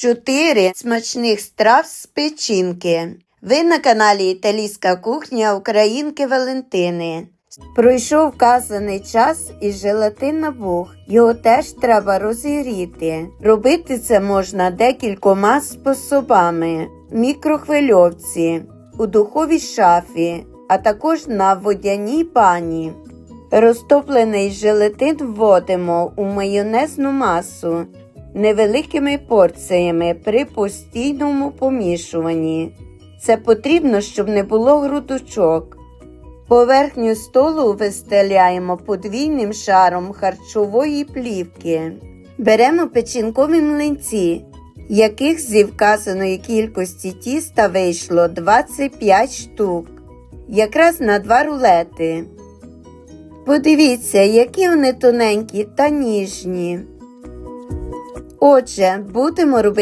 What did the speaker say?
4 смачних страв з печінки. Ви на каналі Італійська кухня Українки Валентини. Пройшов вказаний час і желатин набух. Його теж треба розігріти. Робити це можна декількома способами: в мікрохвильовці, у духовій шафі, а також на водяній пані. Розтоплений желатин вводимо у майонезну масу невеликими порціями при постійному помішуванні. Це потрібно, щоб не було грудочок. Поверхню столу вистеляємо подвійним шаром харчової плівки. Беремо печінкові млинці, яких зі вказаної кількості тіста вийшло 25 штук, якраз на два рулети. Подивіться, які вони тоненькі та ніжні. Отже, будемо робити.